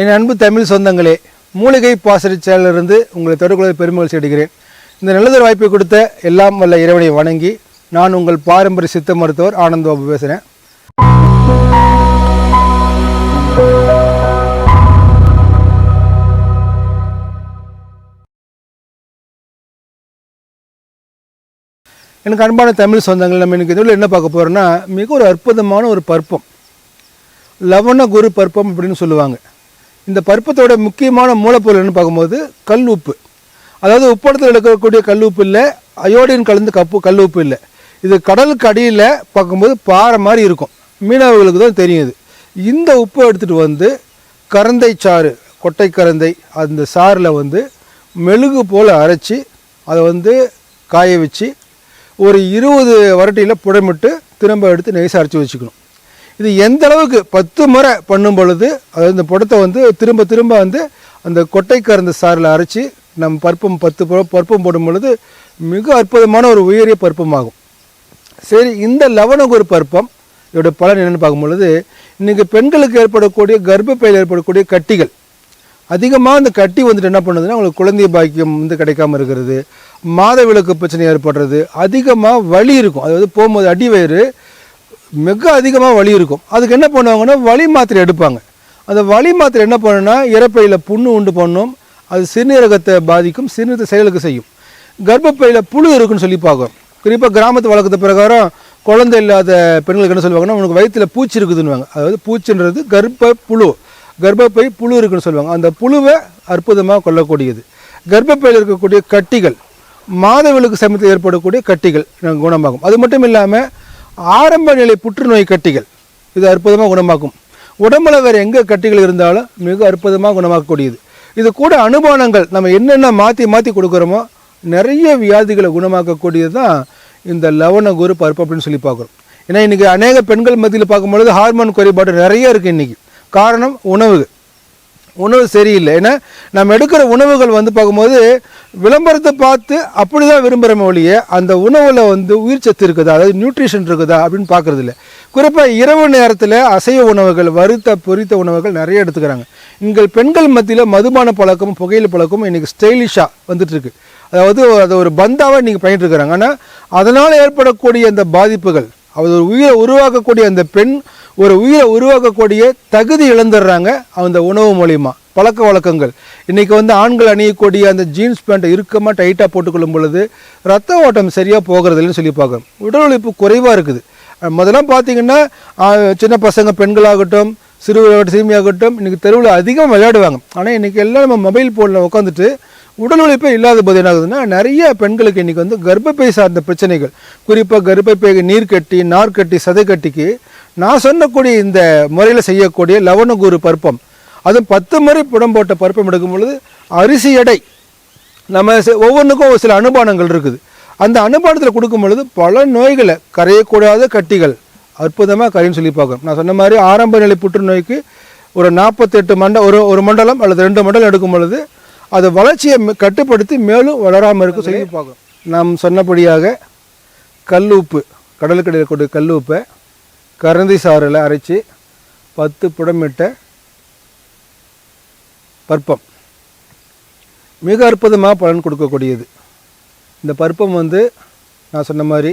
என் அன்பு தமிழ் சொந்தங்களே மூலிகை பாசறை சேனலிருந்து உங்களை தொடர்புகளை பெருமைகள் செய்கிறேன் இந்த நல்லதொரு வாய்ப்பை கொடுத்த எல்லாம் வல்ல இறைவனை வணங்கி நான் உங்கள் பாரம்பரிய சித்த மருத்துவர் ஆனந்த் பாபு பேசுகிறேன் எனக்கு அன்பான தமிழ் சொந்தங்கள் நம்ம இன்னைக்கு இதில் என்ன பார்க்க போகிறோன்னா மிக ஒரு அற்புதமான ஒரு பருப்பம். லவண குரு பருப்பம் அப்படின்னு சொல்லுவாங்க. இந்த பருப்பத்தோட முக்கியமான மூலப்பொருள் பார்க்கும்போது கல் உப்பு. அதாவது உப்படத்தில் எடுக்கக்கூடிய கல் உப்பு இல்லை அயோடின் கலந்து கப்பு கல் உப்பு இல்லை. இது கடலுக்கு அடியில் பார்க்கும்போது பாறை மாதிரி இருக்கும். மீனவர்களுக்கு தான் தெரியுது இந்த உப்பை எடுத்துகிட்டு வந்து கரந்தை சாறு கொட்டை கரந்தை அந்த சாறில் வந்து மெழுகு போல் அரைச்சி அதை வந்து காய வச்சு ஒரு இருபது வரட்டியில் புடமிட்டு திரும்ப எடுத்து நெய்ஸ் அரைச்சி வச்சுக்கணும். இது எந்த அளவுக்கு பத்து முறை பண்ணும் பொழுது அதாவது இந்த புடத்தை வந்து திரும்ப திரும்ப வந்து அந்த கொட்டைக்கருந்த சாரில் சாறில் அரைச்சி நம் பருப்பம் பத்து பரு- பருப்பம் போடும் பொழுது மிக அற்புதமான ஒரு உயரிய பருப்பமாகும். சரி இந்த லவணகுரு பருப்பம் இதோட பலன் என்னென்னு பார்க்கும் பொழுது இன்றைக்கி பெண்களுக்கு ஏற்படக்கூடிய கர்ப்பப்பையில் ஏற்படக்கூடிய கட்டிகள். அதிகமாக அந்த கட்டி வந்துட்டு என்ன பண்ணுதுன்னா உங்களுக்கு குழந்தை பாக்கியம் வந்து கிடைக்காம இருக்கிறது மாதவிலக்கு பிரச்சனை ஏற்படுறது அதிகமாக வலி இருக்கும். அதாவது போகும்போது அடிவயிறு மிக அதிகமாக வலி இருக்கும். அதுக்கு என்ன பண்ணுவாங்கன்னா வலி மாத்திரை எடுப்பாங்க. அந்த வலி மாத்திரை என்ன பண்ணுன்னா இறப்பையில் புண்ணு உண்டு பண்ணும். அது சிறுநீரகத்தை பாதிக்கும் சிறுநீரத்தை செயலுக்கு செய்யும். கர்ப்பப்பையில் புழு இருக்குன்னு சொல்லி பார்க்கும் குறிப்பாக கிராமத்து வழக்கத்து பிரகாரம் குழந்தை இல்லாத பெண்களுக்கு என்ன சொல்லுவாங்கன்னா உனக்கு வயிற்றில் பூச்சி இருக்குதுன்னுவாங்க. அதாவது பூச்சின்றது கர்ப்ப புழு கர்ப்பப்பை புழு இருக்குன்னு சொல்லுவாங்க. அந்த புழுவை அற்புதமாக கொல்லக்கூடியது. கர்ப்பப்பையில் இருக்கக்கூடிய கட்டிகள் மாதவிலக்கு சமயத்தில் ஏற்படக்கூடிய கட்டிகள் குணமாகும். அது மட்டும் இல்லாமல் ஆரம்ப நிலை புற்றுநோய் கட்டிகள். இது அற்புதமாக குணமாக்கும். உடம்புல வேறு எங்கே கட்டிகள் இருந்தாலும் மிக அற்புதமாக குணமாக்கக்கூடியது. இது கூட அனுமானங்கள். நம்ம என்னென்ன மாற்றி மாற்றி கொடுக்குறோமோ நிறைய வியாதிகளை குணமாக்கக்கூடியது தான் இந்த லவண குரு பருப்பு அப்படின்னு சொல்லி பார்க்குறோம். ஏன்னா இன்றைக்கி அநேக பெண்கள் மத்தியில் பார்க்கும்பொழுது ஹார்மோன் குறைபாடு நிறைய இருக்குது இன்றைக்கி காரணம் உணவு உணவு சரியில்லை. ஏன்னா நம்ம எடுக்கிற உணவுகள் வந்து பார்க்கும்போது விளம்பரத்தை பார்த்து அப்படி தான் விரும்புகிறோமே ஒழிய அந்த உணவில் வந்து உயிர் சத்து இருக்குதா? அதாவது நியூட்ரிஷன் இருக்குதா? அப்படின்னு பார்க்குறது இல்லை குறிப்பாக இரவு நேரத்தில் அசைவ உணவுகள் வறுத்த பொரித்த உணவுகள் நிறைய எடுத்துக்கிறாங்க. எங்கள் பெண்கள் மத்தியில் மதுபான பழக்கமும் புகையில பழக்கமும் இன்றைக்கி ஸ்டைலிஷாக வந்துட்டுருக்கு. அதாவது அதை ஒரு பந்தாவாக இன்றைக்கி பண்ணிட்டு இருக்கிறாங்க ஆனால் அதனால் ஏற்படக்கூடிய அந்த பாதிப்புகள் அவர் ஒரு உயிரை உருவாக்கக்கூடிய அந்த பெண் ஒரு உயிரை உருவாக்கக்கூடிய தகுதி இழந்துடுறாங்க அந்த உணவு மூலிமா பழக்க வழக்கங்கள். இன்றைக்கி வந்து ஆண்கள் அணியக்கூடிய அந்த ஜீன்ஸ் பேண்ட்டை இறுக்கமாக டைட்டாக போட்டுக்கொள்ளும் பொழுது ரத்த ஓட்டம் சரியாக போகிறது இல்லைன்னு சொல்லி பார்க்குறோம். உடல் உழைப்பு குறைவாக இருக்குது. முதல்ல பார்த்தீங்கன்னா சின்ன பசங்க பெண்களாகட்டும் சிறுவர்களாகட்டும் சிறுமியாகட்டும் இன்றைக்கி தெருவில் அதிகம் விளையாடுவாங்க. ஆனால் இன்றைக்கி எல்லாம் நம்ம மொபைல் ஃபோனில் உட்காந்துட்டு உடல் உழைப்பே இல்லாத போது என்ன ஆகுதுன்னா நிறைய பெண்களுக்கு இன்றைக்கி வந்து கர்ப்பப்பை சார்ந்த பிரச்சனைகள். குறிப்பாக கர்ப்பப்பை நீர் கட்டி நார் கட்டி சதை கட்டிக்கு நான் சொன்னக்கூடிய இந்த முறையில் செய்யக்கூடிய லவணகுரு பருப்பம். அதுவும் பத்து முறை புடம் போட்ட பருப்பம் எடுக்கும் பொழுது அரிசி எடை. நம்ம ஒவ்வொன்றுக்கும் ஒரு சில அனுபானங்கள் இருக்குது. அந்த அனுபானத்தில் கொடுக்கும் பொழுது பல நோய்களை கரையக்கூடாத கட்டிகள். அற்புதமாக கரைன்னு சொல்லி பார்க்கணும். நான் சொன்ன மாதிரி ஆரம்ப நிலை புற்றுநோய்க்கு ஒரு நாற்பத்தெட்டு மண்ட ஒரு ஒரு மண்டலம் அல்லது ரெண்டு மண்டலம் எடுக்கும் பொழுது அது வளர்ச்சியை கட்டுப்படுத்தி மேலும் வளராமல் இருக்க சொல்லி பார்க்கணும் நாம் சொன்னபடியாக கல் உப்பு கடலுக்கு இருக்கக்கூடிய கல் உப்பை கரந்தி சாறில் அரைச்சி பத்து புடமிட்ட பற்பம் மிக அற்புதமாக பலன் கொடுக்கக்கூடியது. இந்த பருப்பம் வந்து நான் சொன்ன மாதிரி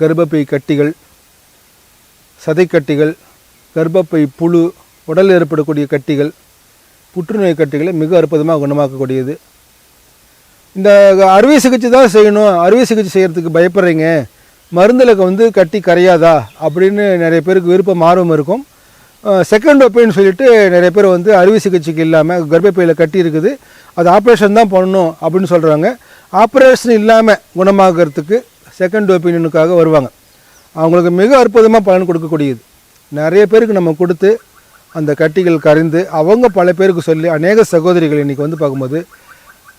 கர்ப்பப்பை கட்டிகள் சதைக்கட்டிகள் கர்ப்பப்பை புழு உடலில் ஏற்படக்கூடிய கட்டிகள் புற்றுநோய் கட்டிகளை மிக அற்புதமாக குணமாக்கக்கூடியது. இந்த அறுவை சிகிச்சை தான் செய்யணும். அறுவை சிகிச்சை செய்கிறதுக்கு பயப்படுறீங்க. மருந்தில் வந்து கட்டி கரையாதா? அப்படின்னு நிறைய பேருக்கு விருப்பம் ஆர்வம் இருக்கும். செகண்ட் ஒப்பீனியன் சொல்லிட்டு நிறைய பேர் வந்து அறுவை சிகிச்சைக்கு இல்லாமல் கர்ப்பப்பையில் கட்டி இருக்குது. அது ஆப்ரேஷன் தான் பண்ணணும் அப்படின்னு சொல்கிறாங்க ஆப்ரேஷன் இல்லாமல் குணமாகிறதுக்கு செகண்ட் ஒப்பீனியனுக்காக வருவாங்க. அவங்களுக்கு மிக அற்புதமாக பலன் கொடுக்கக்கூடியது. நிறைய பேருக்கு நம்ம கொடுத்து அந்த கட்டிகள் கரைந்து அவங்க பல பேருக்கு சொல்லி அநேக சகோதரிகள் இன்றைக்கி வந்து பார்க்கும்போது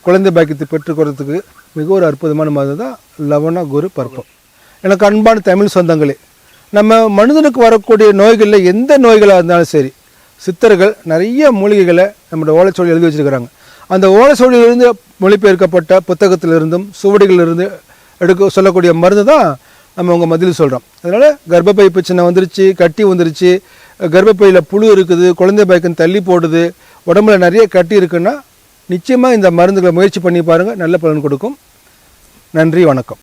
குழந்தை பாக்கியத்தை பெற்றுக்கொள்றதுக்கு மிக ஒரு அற்புதமான மருந்து தான் லவண குரு பருப்பம். எனக்கு அன்பான தமிழ் சொந்தங்களே நம்ம மனிதனுக்கு வரக்கூடிய நோய்களில் எந்த நோய்களாக இருந்தாலும் சரி சித்தர்கள் நிறைய மூலிகைகளை நம்மளோட ஓலைச்சுவடி எழுதி வச்சிருக்கிறாங்க. அந்த ஓலைச்சுவடியிலிருந்து மொழிபெயர்க்கப்பட்ட புத்தகத்திலிருந்தும் சுவடிகளிலிருந்து எடுக்க சொல்லக்கூடிய மருந்து தான் நம்ம உங்கள் மதில் சொல்கிறோம் அதனால் கர்ப்பப்பை பிரச்சனை வந்துருச்சு கட்டி வந்துருச்சு கர்ப்பப்பையில் புழு இருக்குது குழந்தை பயக்கம் தள்ளி போடுது உடம்புல நிறைய கட்டி இருக்குன்னா நிச்சயமாக இந்த மருந்துகளை முயற்சி பண்ணி பாருங்கள் நல்ல பலன் கொடுக்கும். நன்றி வணக்கம்.